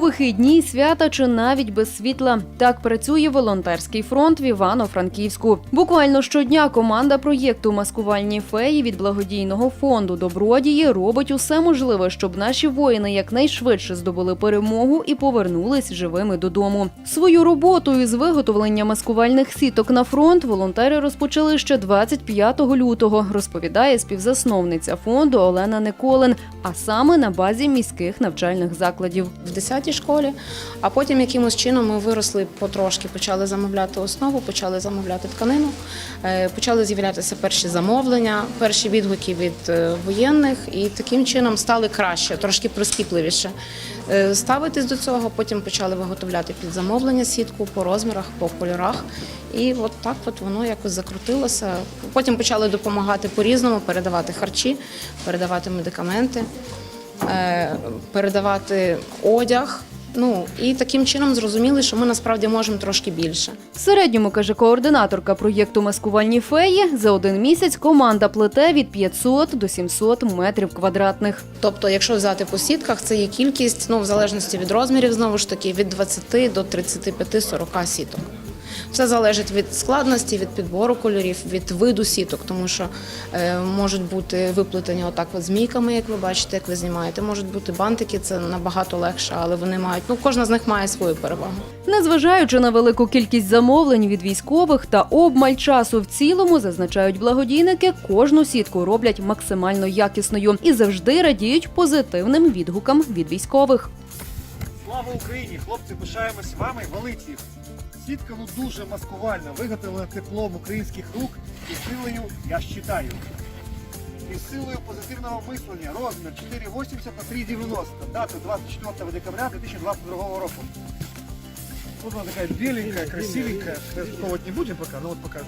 вихідні, свята чи навіть без світла. Так працює волонтерський фронт в Івано-Франківську. Буквально щодня команда проєкту Маскувальні феї від благодійного фонду Добродії робить усе можливе, щоб наші воїни якнайшвидше здобули перемогу і повернулись живими додому. Свою роботу із виготовлення маскувальних сіток на фронт волонтери розпочали ще 25 лютого, розповідає співзасновниця фонду Олена Николин, а саме на базі міських навчальних закладів. в 10-й школі, а потім якимось чином ми виросли потрошки, почали замовляти основу, почали замовляти тканину, е, почали з'являтися перші замовлення, перші відгуки від е, воєнних, і таким чином стали краще, трошки прискіпливіше е, ставитись до цього. Потім почали виготовляти під замовлення сітку по розмірах, по кольорах. І от так от воно якось закрутилося. Потім почали допомагати по-різному, передавати харчі, передавати медикаменти передавати одяг. Ну і таким чином зрозуміли, що ми насправді можемо трошки більше. В середньому, каже координаторка проєкту Маскувальні феї, за один місяць команда плете від 500 до 700 метрів квадратних. Тобто, якщо взяти по сітках, це є кількість, ну в залежності від розмірів, знову ж таки, від 20 до 35-40 сіток. Все залежить від складності, від підбору кольорів, від виду сіток, тому що е, можуть бути виплетені отак от змійками, як ви бачите, як ви знімаєте. Можуть бути бантики, це набагато легше, але вони мають, ну кожна з них має свою перевагу. Незважаючи на велику кількість замовлень від військових та обмаль часу в цілому, зазначають благодійники, кожну сітку роблять максимально якісною і завжди радіють позитивним відгукам від військових. Слава Україні! Хлопці, пишаємось вами, їх. Сітка ну дуже маскувальна, виготовлена теплом українських рук і силою я щитаю. І силою позитивного мислення розмір 4,80 на 3,90. Дата 24 декабря 2022 року. Вот она такая беленькая, красивенькая. Распаковывать не будем пока, но вот покажу.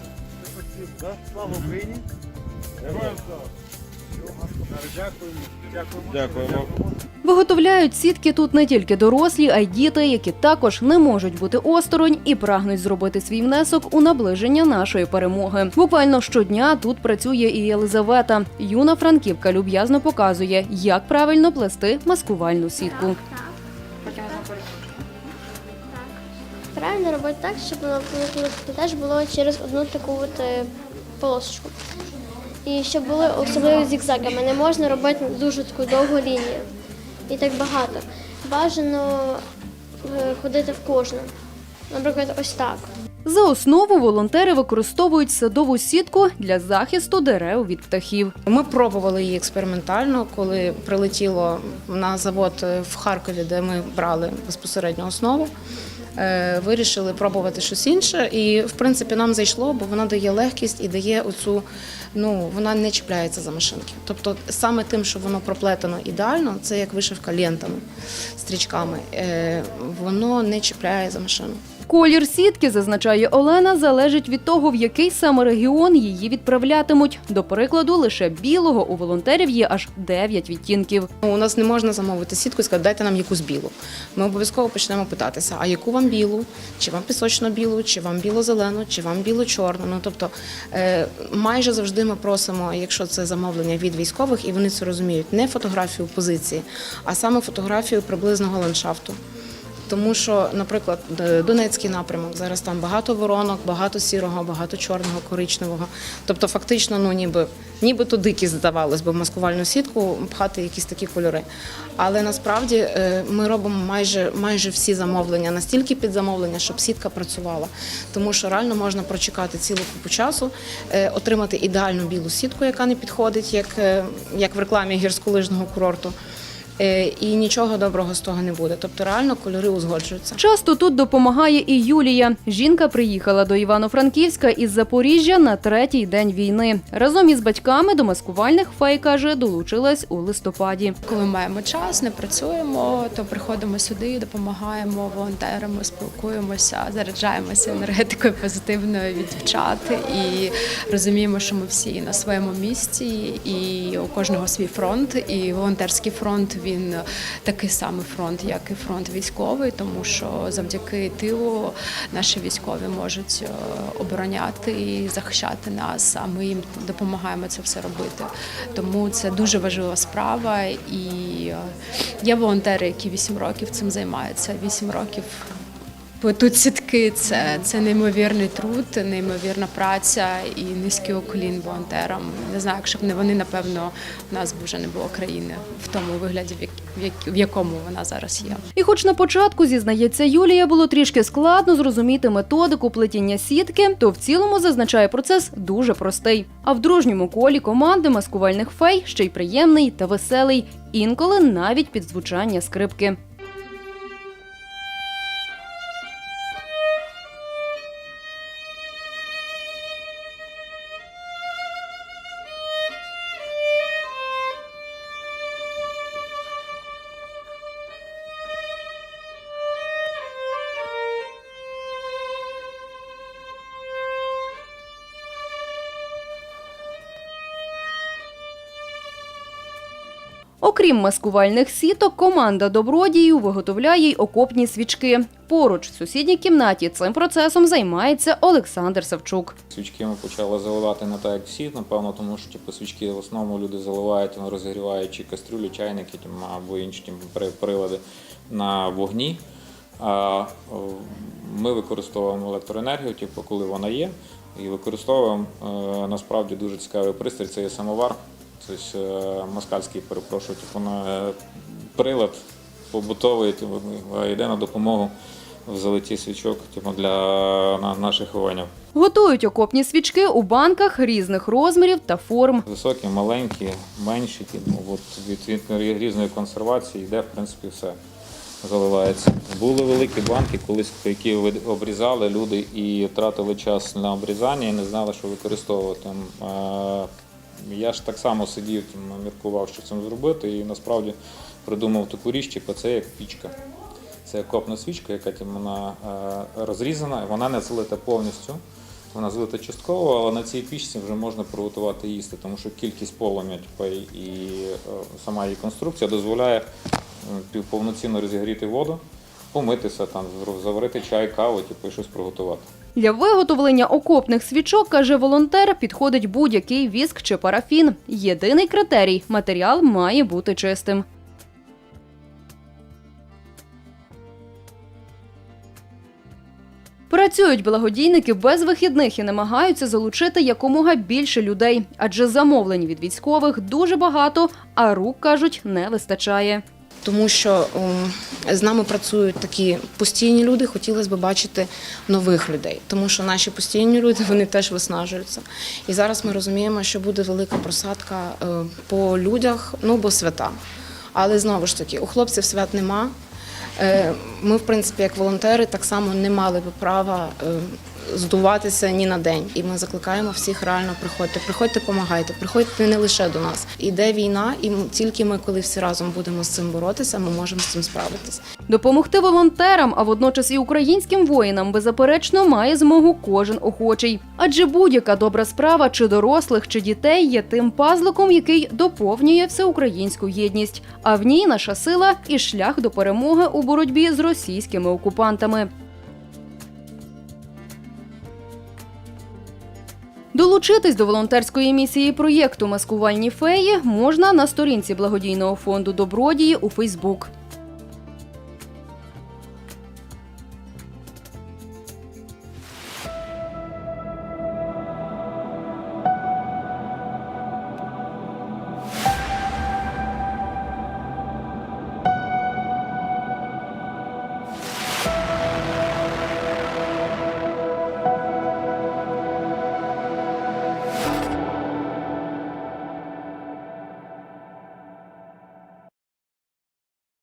Да? Слава Україні! Героям слава! Дякуємо. Дякуємо. Дякуємо. Виготовляють сітки тут не тільки дорослі, а й діти, які також не можуть бути осторонь і прагнуть зробити свій внесок у наближення нашої перемоги. Буквально щодня тут працює і Єлизавета. Юна франківка люб'язно показує, як правильно плести маскувальну сітку. Правильно робити так, щоб теж було через одну таку от е, полосочку. І щоб були особливо зігзагами. Не можна робити дуже таку довгу лінію. І так багато. Бажано е, ходити в кожну. Наприклад, ось так. За основу волонтери використовують садову сітку для захисту дерев від птахів. Ми пробували її експериментально, коли прилетіло на завод в Харкові, де ми брали безпосередньо основу. Е, Вирішили пробувати щось інше, і в принципі нам зайшло, бо вона дає легкість і дає оцю, ну вона не чіпляється за машинки. Тобто саме тим, що воно проплетено ідеально, це як вишивка лентами, стрічками, е, воно не чіпляє за машину. Колір сітки, зазначає Олена, залежить від того, в який саме регіон її відправлятимуть. До прикладу, лише білого у волонтерів є аж 9 відтінків. У нас не можна замовити сітку і сказати, дайте нам якусь білу. Ми обов'язково почнемо питатися, а яку вам білу, чи вам пісочно-білу, чи вам біло-зелену, чи вам біло-чорну. Ну тобто е, майже завжди ми просимо, якщо це замовлення від військових, і вони це розуміють, не фотографію позиції, а саме фотографію приблизного ландшафту. Тому що, наприклад, Донецький напрямок зараз там багато воронок, багато сірого, багато чорного, коричневого. Тобто, фактично, ну ніби нібито дикість здавалось, бо маскувальну сітку пхати якісь такі кольори. Але насправді е, ми робимо майже майже всі замовлення настільки під замовлення, щоб сітка працювала. Тому що реально можна прочекати цілу купу часу, е, отримати ідеальну білу сітку, яка не підходить, як, е, як в рекламі гірськолижного курорту. Е, І нічого доброго з того не буде. Тобто реально кольори узгоджуються. Часто тут допомагає і Юлія. Жінка приїхала до Івано-Франківська із Запоріжжя на третій день війни. Разом із батьками до маскувальних фей каже, долучилась у листопаді. Коли маємо час, не працюємо, то приходимо сюди, допомагаємо волонтерам, спілкуємося, заряджаємося енергетикою позитивною від дівчат і розуміємо, що ми всі на своєму місці, і у кожного свій фронт. І волонтерський фронт він такий самий фронт, як і фронт військовий, тому що завдяки тилу наші військові можуть е, обороняти і захищати нас. А ми їм допомагаємо це все робити. Тому це дуже важлива справа. І е, є волонтери, які 8 років цим займаються. 8 років Тут сітки це, це неймовірний труд, неймовірна праця і низький уклін волонтерам. Не знаю, якщо б не вони, напевно, в нас б вже не було країни в тому вигляді, в якому вона зараз є. І хоч на початку, зізнається Юлія, було трішки складно зрозуміти методику плетіння сітки, то в цілому зазначає процес дуже простий. А в дружньому колі команди маскувальних фей ще й приємний та веселий, інколи навіть під звучання скрипки. Окрім маскувальних сіток, команда добродіїв виготовляє й окопні свічки. Поруч в сусідній кімнаті цим процесом займається Олександр Савчук. Свічки ми почали заливати не так, як всі, напевно, тому що типу, свічки в основному люди заливають, розігріваючи кастрюлі, чайники там, або інші типу, прилади на вогні. А ми використовуємо електроенергію, типу, коли вона є, і використовуємо е, насправді дуже цікавий пристрій, це є самовар, тобто е, москальський, перепрошую, типу, е, прилад побутовий, типу, йде на допомогу в залиті свічок типу, для наших воїнів. Готують окопні свічки у банках різних розмірів та форм. Високі, маленькі, менші, ну, от від, від різної консервації йде, в принципі, все заливається. Були великі банки, колись які обрізали люди і тратили час на обрізання і не знали, що використовувати. Я ж так само сидів, міркував, що цим зробити, і насправді придумав таку річ, типу, це як пічка. Це копна свічка, яка тим, вона е, розрізана, вона не залита повністю. Вона залита частково, але на цій пічці вже можна приготувати їсти, тому що кількість полум'я типу, і е, сама її конструкція дозволяє повноцінно розігріти воду, помитися, там, заварити чай, каву, типу, і щось приготувати. Для виготовлення окопних свічок, каже волонтер, підходить будь-який віск чи парафін. Єдиний критерій матеріал має бути чистим. Працюють благодійники без вихідних і намагаються залучити якомога більше людей, адже замовлень від військових дуже багато, а рук кажуть не вистачає. Тому що з нами працюють такі постійні люди, хотілося б бачити нових людей, тому що наші постійні люди вони теж виснажуються. І зараз ми розуміємо, що буде велика просадка е, по людях, ну бо свята. Але знову ж таки, у хлопців свят нема. Е, Ми, в принципі, як волонтери, так само не мали би права е, здуватися ні на день. І ми закликаємо всіх реально приходьте. Приходьте, допомагайте, приходьте не лише до нас. Іде війна, і тільки ми, коли всі разом будемо з цим боротися, ми можемо з цим справитись. Допомогти волонтерам, а водночас і українським воїнам, беззаперечно має змогу кожен охочий. Адже будь-яка добра справа чи дорослих, чи дітей є тим пазликом, який доповнює всеукраїнську єдність. А в ній наша сила і шлях до перемоги у боротьбі з російськими окупантами. Долучитись до волонтерської місії проєкту Маскувальні феї можна на сторінці благодійного фонду Добродії у Фейсбук.